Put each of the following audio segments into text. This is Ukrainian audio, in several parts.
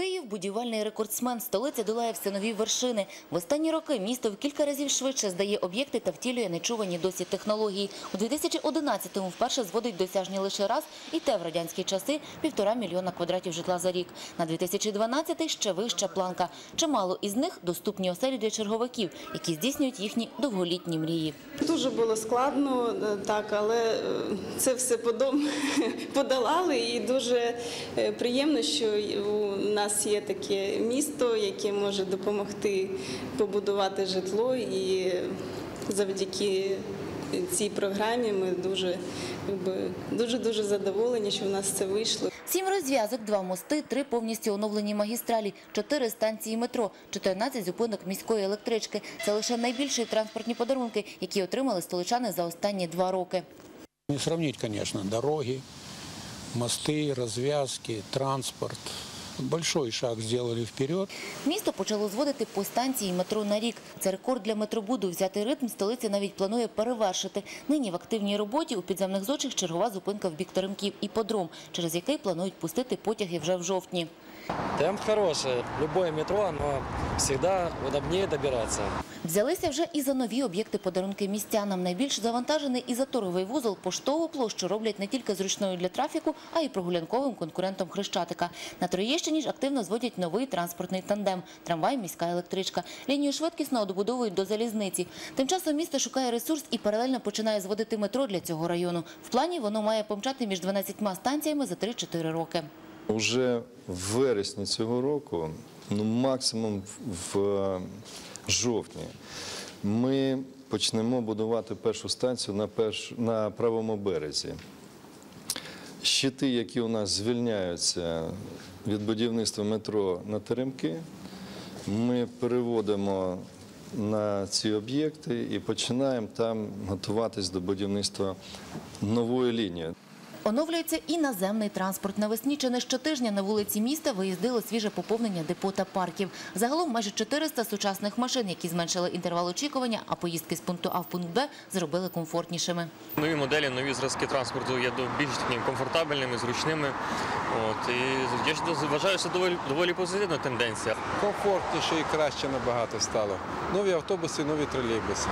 Київ будівельний рекордсмен. Столиця долає все нові вершини. В останні роки місто в кілька разів швидше здає об'єкти та втілює нечувані досі технології. У 2011-му вперше зводить досяжні лише раз, і те в радянські часи півтора мільйона квадратів житла за рік. На 2012-й ще вища планка. Чимало із них доступні оселі для черговиків, які здійснюють їхні довголітні мрії. Дуже було складно, е, так, але е, це все подолали, і дуже е, приємно, що у нас є таке місто, яке може допомогти побудувати житло, і завдяки цій програмі ми дуже дуже дуже задоволені, що в нас це вийшло. Сім розв'язок, два мости, три повністю оновлені магістралі, чотири станції метро, 14 зупинок міської електрички. Це лише найбільші транспортні подарунки, які отримали столичани за останні два роки. Не сравнить, конечно, дороги, мосты, развязки, транспорт. Большой шаг сделали вперед. Місто почало зводити по станції метро на рік. Це рекорд для метробуду. Взятий ритм столиця навіть планує перевершити. Нині в активній роботі у підземних зочих чергова зупинка в бік Теремків і подром, через який планують пустити потяги вже в жовтні. Темп хороший. Любое метро, оно всегда удобнее добираться. Взялися вже і за нові об'єкти подарунки містянам. Найбільш завантажений і заторовий вузол поштову площу роблять не тільки зручною для трафіку, а й прогулянковим конкурентом Хрещатика. На Троєщині ж активно зводять новий транспортний тандем – трамвай, міська електричка. Лінію швидкісно добудовують до залізниці. Тим часом місто шукає ресурс і паралельно починає зводити метро для цього району. В плані воно має помчати між 12 станціями за 3-4 роки. Уже в вересні цього року, ну максимум в в жовтні, ми почнемо будувати першу станцію на, перш, на правому березі. Щити, які у нас звільняються від будівництва метро на Теремки, ми переводимо на ці об'єкти і починаємо там готуватись до будівництва нової лінії. Оновлюється і наземний транспорт. Навесні чи не щотижня на вулиці міста виїздило свіже поповнення депо та парків. Загалом майже 400 сучасних машин, які зменшили інтервал очікування, а поїздки з пункту А в пункт Б зробили комфортнішими. Нові моделі, нові зразки транспорту є до- більш такими комфортабельними, зручними. От, і я ж вважаю, що доволі, доволі позитивна тенденція. комфортніше і краще набагато стало. Нові автобуси, нові тролейбуси.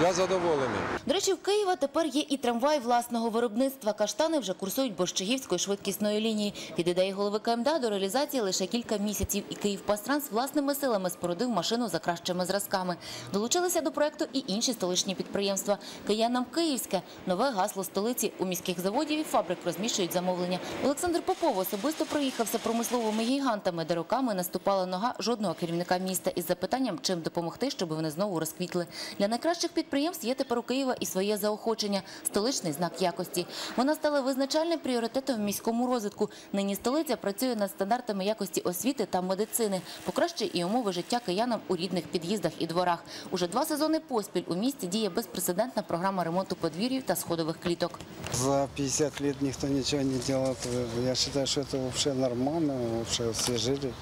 Я задоволений. До речі, в Києва тепер є і трамвай власного виробництва. Каштани вже курсують Борщагівської швидкісної лінії. Від ідеї голови КМДА до реалізації лише кілька місяців. І Київпастранс власними силами спорудив машину за кращими зразками. Долучилися до проекту і інші столичні підприємства. Киянам Київське нове гасло столиці. У міських заводів і фабрик розміщують замовлення. Олександр Попов особисто проїхався промисловими гігантами, де роками наступала нога жодного керівника міста із запитанням, чим допомогти, щоб вони знову розквітли. Для найкращих підприємств є тепер у Києва і своє заохочення – столичний знак якості. Вона стала визначальним пріоритетом в міському розвитку. Нині столиця працює над стандартами якості освіти та медицини, покращує і умови життя киянам у рідних під'їздах і дворах. Уже два сезони поспіль у місті діє безпрецедентна програма ремонту подвір'їв та сходових кліток. За 50 лет никто ничего не делал. Я считаю, что это вообще нормально, вообще все жили.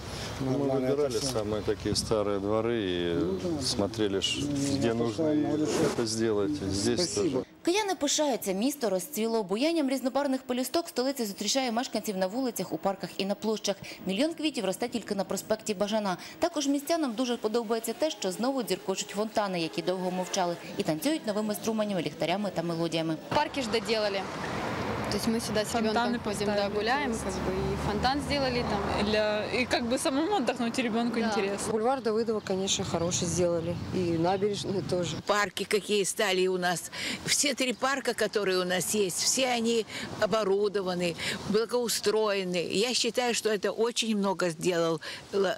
Ну, Мы Нормально это выбирали всё. самые такие старые дворы и смотрели, ш- где это сделать. Здесь Спасибо. тоже. Кияни пишаються, місто розцвіло. Буянням різнобарвних пелюсток столиця зустрічає мешканців на вулицях, у парках і на площах. Мільйон квітів росте тільки на проспекті Бажана. Також містянам дуже подобається те, що знову дзіркочуть фонтани, які довго мовчали, і танцюють новими струменями, ліхтарями та мелодіями. Парки ж доделали. То есть мы сюда с Фонтаны ребенком ходим, да, гуляем, как бы и фонтан сделали там. Для... И как бы самому отдохнуть и ребенку Да. интересно. Бульвар Давыдова, конечно, хороший сделали. И набережные тоже. парки какие стали у нас. Все три парка, которые у нас есть, все они оборудованы, благоустроены. Я считаю, что это очень много сделал э,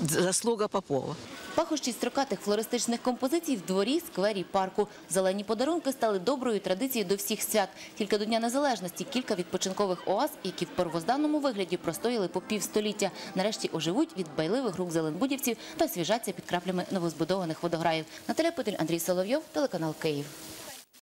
заслуга Попова. Пахощі строкатих флористичних композицій в дворі, сквері, парку. Зелені подарунки стали доброю традицією до всіх свят. Тільки до Дня Незалежності кілька відпочинкових оаз, які в первозданному вигляді простояли по півстоліття, нарешті оживуть від байливих рук зеленбудівців та свіжаться під краплями новозбудованих водограїв. Наталя Петель, Андрій Соловйов, телеканал Київ.